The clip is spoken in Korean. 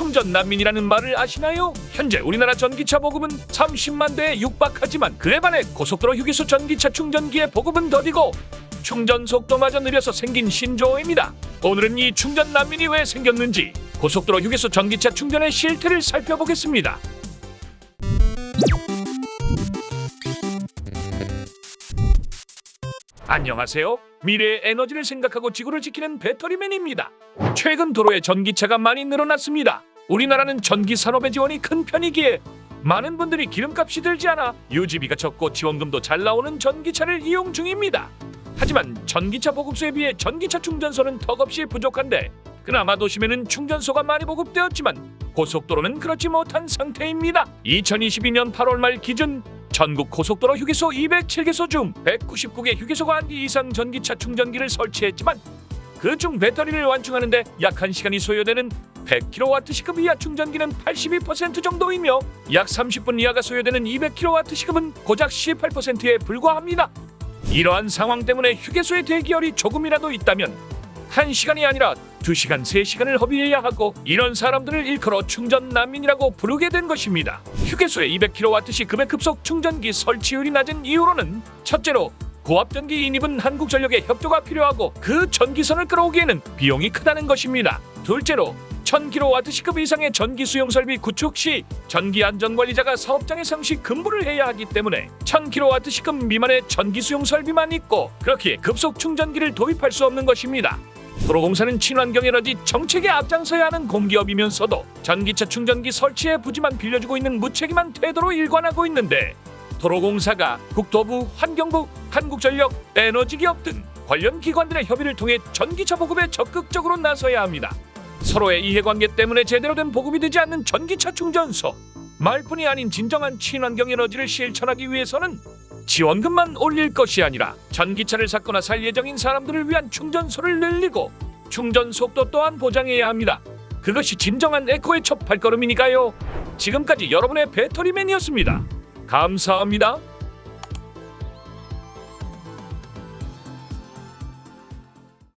충전 난민이라는 말을 아시나요? 현재 우리나라 전기차 보급은 30만 대에 육박하지만 그에 반해 고속도로 휴게소 전기차 충전기의 보급은 더디고 충전 속도마저 느려서 생긴 신조어입니다. 오늘은 이 충전 난민이 왜 생겼는지 고속도로 휴게소 전기차 충전의 실태를 살펴보겠습니다. 안녕하세요. 미래의 에너지를 생각하고 지구를 지키는 배터리맨입니다. 최근 도로에 전기차가 많이 늘어났습니다. 우리나라는 전기 산업의 지원이 큰 편이기에 많은 분들이 기름값이 들지 않아 유지비가 적고 지원금도 잘 나오는 전기차를 이용 중입니다. 하지만 전기차 보급소에 비해 전기차 충전소는 턱없이 부족한데 그나마 도심에는 충전소가 많이 보급되었지만 고속도로는 그렇지 못한 상태입니다. 2022년 8월 말 기준 전국 고속도로 휴게소 207개소 중 199개 휴게소가 한 개 이상 전기차 충전기를 설치했지만 그 중 배터리를 완충하는데 약 1시간이 소요되는 100kW 시급 이하 충전기는 82% 정도이며 약 30분 이하가 소요되는 200kW 시급은 고작 18%에 불과합니다. 이러한 상황 때문에 휴게소의 대기열이 조금이라도 있다면 1시간이 아니라 2시간, 3시간을 허비해야 하고 이런 사람들을 일컬어 충전 난민이라고 부르게 된 것입니다. 휴게소의 200kW시 금액 급속 충전기 설치율이 낮은 이유로는 첫째로 고압 전기 인입은 한국전력의 협조가 필요하고 그 전기선을 끌어오기에는 비용이 크다는 것입니다. 둘째로 1000kW시급 이상의 전기 수용 설비 구축 시 전기 안전 관리자가 사업장에 상시 근무를 해야 하기 때문에 1000kW시급 미만의 전기 수용 설비만 있고 그렇기에 급속 충전기를 도입할 수 없는 것입니다. 도로공사는 친환경 에너지 정책에 앞장서야 하는 공기업이면서도 전기차 충전기 설치에 부지만 빌려주고 있는 무책임한 태도로 일관하고 있는데 도로공사가 국토부, 환경부, 한국전력, 에너지기업 등 관련 기관들의 협의를 통해 전기차 보급에 적극적으로 나서야 합니다. 서로의 이해관계 때문에 제대로 된 보급이 되지 않는 전기차 충전소 말뿐이 아닌 진정한 친환경 에너지를 실천하기 위해서는 지원금만 올릴 것이 아니라 전기차를 샀거나 살 예정인 사람들을 위한 충전소를 늘리고 충전 속도 또한 보장해야 합니다. 그것이 진정한 에코의 첫 발걸음이니까요. 지금까지 여러분의 배터리맨이었습니다. 감사합니다.